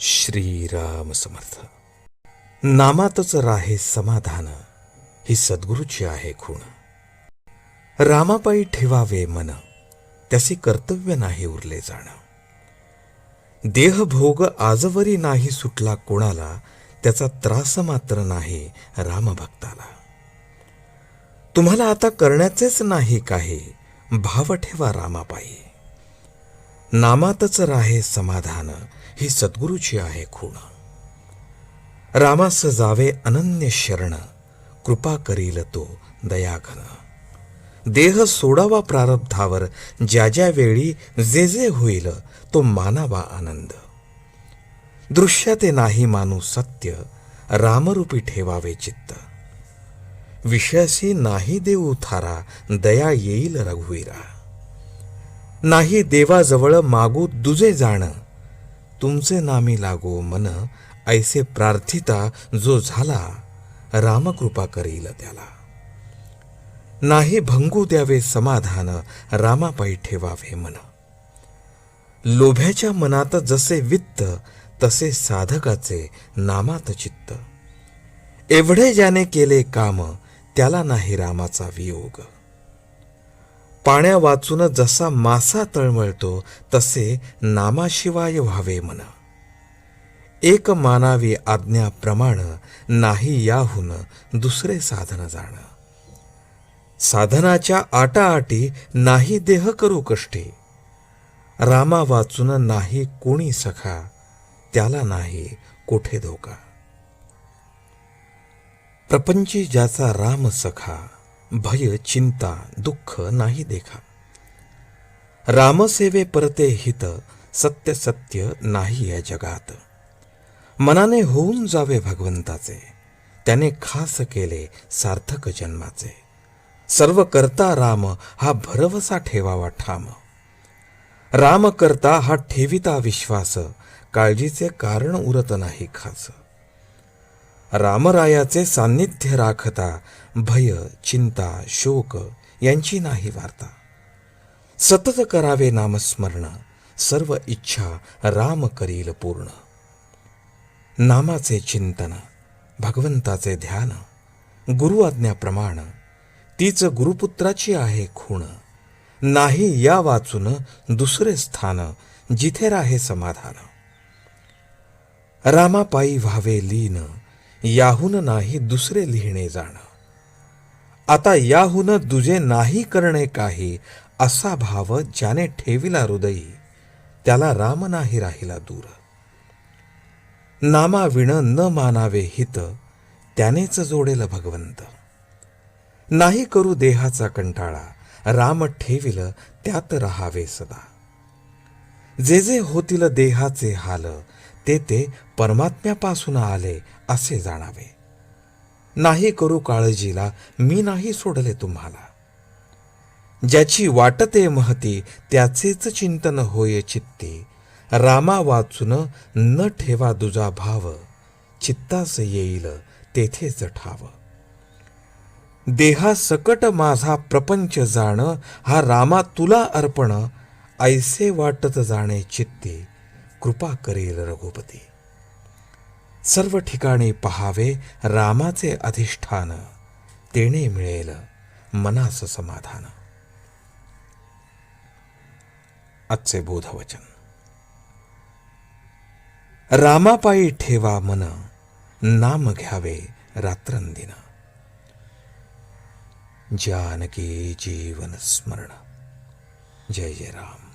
श्रीराम समर्थ. नामातच राहे समाधान ही सद्गुरूची आहे खूण. रामापायी ठेवावे मन त्याचे कर्तव्य नाही उरले जाणं. देहभोग आजवरी नाही सुटला कोणाला त्याचा त्रास मात्र नाही रामभक्ताला. तुम्हाला आता करण्याचेच नाही काही भाव ठेवा रामापायी. नामातच राहे समाधान ही सद्गुरूची आहे खूण. रामास जावे अनन्य शरण कृपा करील तो दयाघन. देह सोडावा प्रारब्धावर ज्या ज्या वेळी जे जे होईल तो मानावा आनंद. दृश्य ते नाही मानू सत्य रामरूपी ठेवावे चित्त. विषयाशी नाही देऊ थारा दया येईल रघुवीरा. नाही देवाजवळ मागू दुजे जाण तुमचे नामी लागो मन ऐसे प्रार्थिता जो झाला रामकृपा करील त्याला. नाही भंगू द्यावे समाधान रामापायी ठेवावे मन. लोभ्याच्या मनात जसे वित्त तसे साधकाचे नामात चित्त. एवढे ज्याने केले काम त्याला नाही रामाचा वियोग. पाण्या वाचून जसा मासा तळमळतो तसे नामाशिवाय व्हावे मन. एक मानावी आज्ञा प्रमाण नाही याहून दुसरे साधन जाण. साधनाच्या आटाआटी नाही देह करू कष्टी. रामा वाचून नाही कोणी सखा त्याला नाही कुठे धोका. प्रपंची ज्याचा राम सखा भय चिंता दुःख नाही देखा. रामसेवे परते हित सत्य सत्य नाही या जगात. मनाने होऊन जावे भगवंताचे त्याने खास केले सार्थक जन्माचे. सर्व करता राम हा भरवसा ठेवावा ठाम. राम करता हा ठेविता विश्वास काळजीचे कारण उरत नाही खास. रामरायाचे सान्निध्य राखता भय चिंता शोक यांची नाही वार्ता. सतत करावे नामस्मरण सर्व इच्छा राम करील पूर्ण. नामाचे चिंतन भगवंताचे ध्यान गुरु आज्ञाप्रमाण तीच गुरुपुत्राची आहे खूण. नाही या वाचून दुसरे स्थान जिथे राहे समाधान. रामापायी व्हावे लीन याहून नाही दुसरे लिहिणे जाण. आता याहून दुजे नाही करणे काही असा भाव ज्याने ठेविला हृदयी त्याला राम नाही राहिला दूर. नामाविण न मानावे हित त्यानेच जोडेल भगवंत. नाही करू देहाचा कंटाळा राम ठेविल त्यात राहावे सदा. जे जे होतील देहाचे हाल ते ते परमात्म्यापासून आले असे जाणावे. नाही करू काळजीला मी नाही सोडले तुम्हाला. ज्याची वाटते महती त्याचेच चिंतन होय चित्ती. रामा वाचून न ठेवा दुजा भाव चित्तास येईल तेथेच ठाव. देहा सकट माझा प्रपंच जाण हा रामा तुला अर्पण ऐसे वाटत जाणे चित्ती. कृपा करेल रघुपती. सर्व ठिकाणी पहावे रामाचे अधिष्ठान. तेने मिळेल मनास समाधान. आजचे बोधवचन. रामापायी ठेवा मन नाम घ्यावे रात्रंदिन. जानकी जीवन स्मरण. जय जय राम.